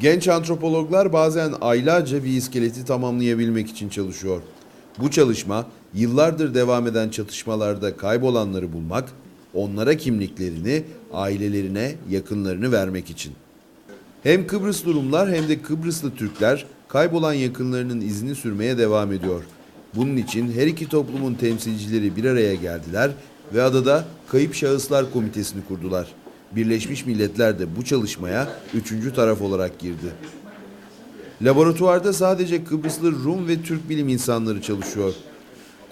Genç antropologlar bazen aylarca bir iskeleti tamamlayabilmek için çalışıyor. Bu çalışma yıllardır devam eden çatışmalarda kaybolanları bulmak, onlara kimliklerini, ailelerine, yakınlarını vermek için. Hem Kıbrıslı Rumlar hem de Kıbrıslı Türkler kaybolan yakınlarının izini sürmeye devam ediyor. Bunun için her iki toplumun temsilcileri bir araya geldiler ve adada Kayıp Şahıslar Komitesini kurdular. Birleşmiş Milletler de bu çalışmaya üçüncü taraf olarak girdi. Laboratuvarda sadece Kıbrıslı Rum ve Türk bilim insanları çalışıyor.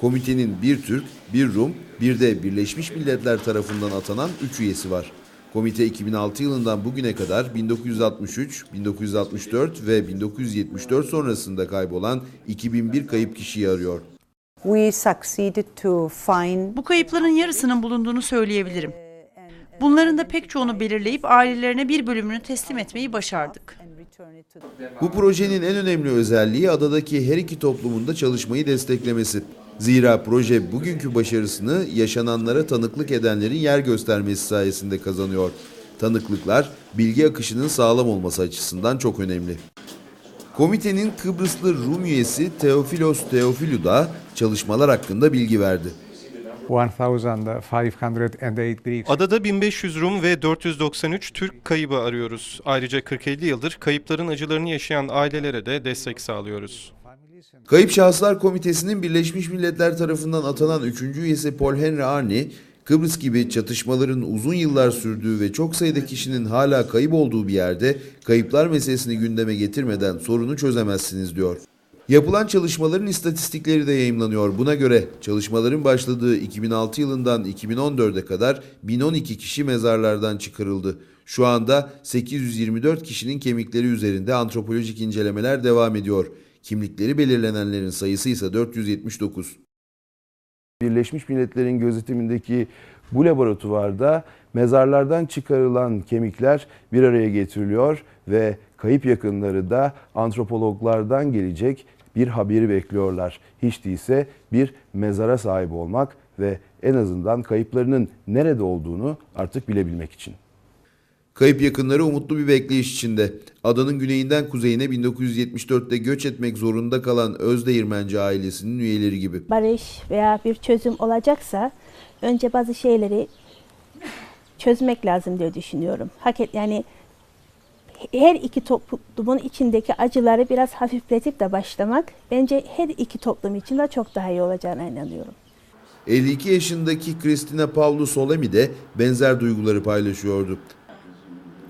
Komitenin bir Türk, bir Rum, bir de Birleşmiş Milletler tarafından atanan 3 üyesi var. Komite 2006 yılından bugüne kadar 1963, 1964 ve 1974 sonrasında kaybolan 2001 kayıp kişiyi arıyor. We succeeded to find Bu kayıpların yarısının bulunduğunu söyleyebilirim. Bunların da pek çoğunu belirleyip ailelerine bir bölümünü teslim etmeyi başardık. Bu projenin en önemli özelliği adadaki her iki toplumun da çalışmayı desteklemesi. Zira proje bugünkü başarısını yaşananlara tanıklık edenlerin yer göstermesi sayesinde kazanıyor. Tanıklıklar bilgi akışının sağlam olması açısından çok önemli. Komitenin Kıbrıslı Rum üyesi Teofilos Teofilou da çalışmalar hakkında bilgi verdi. 1,508 Greeks. Adada 1500 Rum ve 493 Türk kaybı arıyoruz. Ayrıca 40-50 yıldır kayıpların acılarını yaşayan ailelere de destek sağlıyoruz. Kayıp Şahıslar Komitesi'nin Birleşmiş Milletler tarafından atanan 3. üyesi Paul Henry Arni, Kıbrıs gibi çatışmaların uzun yıllar sürdüğü ve çok sayıda kişinin hala kayıp olduğu bir yerde kayıplar meselesini gündeme getirmeden sorunu çözemezsiniz diyor. Yapılan çalışmaların istatistikleri de yayımlanıyor. Buna göre çalışmaların başladığı 2006 yılından 2014'e kadar 1012 kişi mezarlardan çıkarıldı. Şu anda 824 kişinin kemikleri üzerinde antropolojik incelemeler devam ediyor. Kimlikleri belirlenenlerin sayısı ise 479. Birleşmiş Milletler'in gözetimindeki bu laboratuvarda mezarlardan çıkarılan kemikler bir araya getiriliyor ve kayıp yakınları da antropologlardan gelecek bir haberi bekliyorlar. Hiç değilse bir mezara sahip olmak ve en azından kayıplarının nerede olduğunu artık bilebilmek için. Kayıp yakınları umutlu bir bekleyiş içinde. Adanın güneyinden kuzeyine 1974'te göç etmek zorunda kalan Özdeğirmenci ailesinin üyeleri gibi. barış veya bir çözüm olacaksa önce bazı şeyleri çözmek lazım diye düşünüyorum. Hak et yani her iki toplumun içindeki acıları biraz hafifletip de başlamak bence her iki toplum için de çok daha iyi olacağına inanıyorum. 52 yaşındaki Kristina Pavlu Solemi de benzer duyguları paylaşıyordu.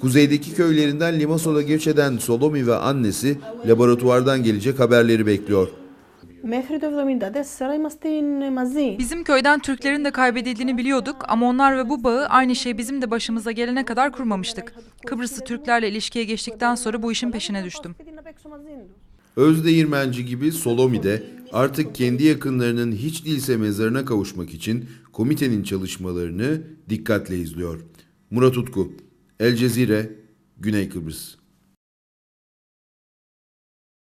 Kuzeydeki köylerinden Limassol'a göç eden Solomi ve annesi laboratuvardan gelecek haberleri bekliyor. Μέχρι το 1974 είμαστε μαζί. Bizim köyden Türklerin de kaybedildiğini biliyorduk ama onlar ve bu bağı aynı şey bizim de başımıza gelene kadar kurmamıştık. Kıbrıslı Türklerle ilişkiye geçtikten sonra bu işin peşine düştüm. σπίτι να παίξω μαζί του. Özdeğirmenci gibi Solomi de artık kendi yakınlarının hiç değilse mezarına kavuşmak için komitenin çalışmalarını dikkatle izliyor. Murat Utku, El Cezire, Güney Kıbrıs.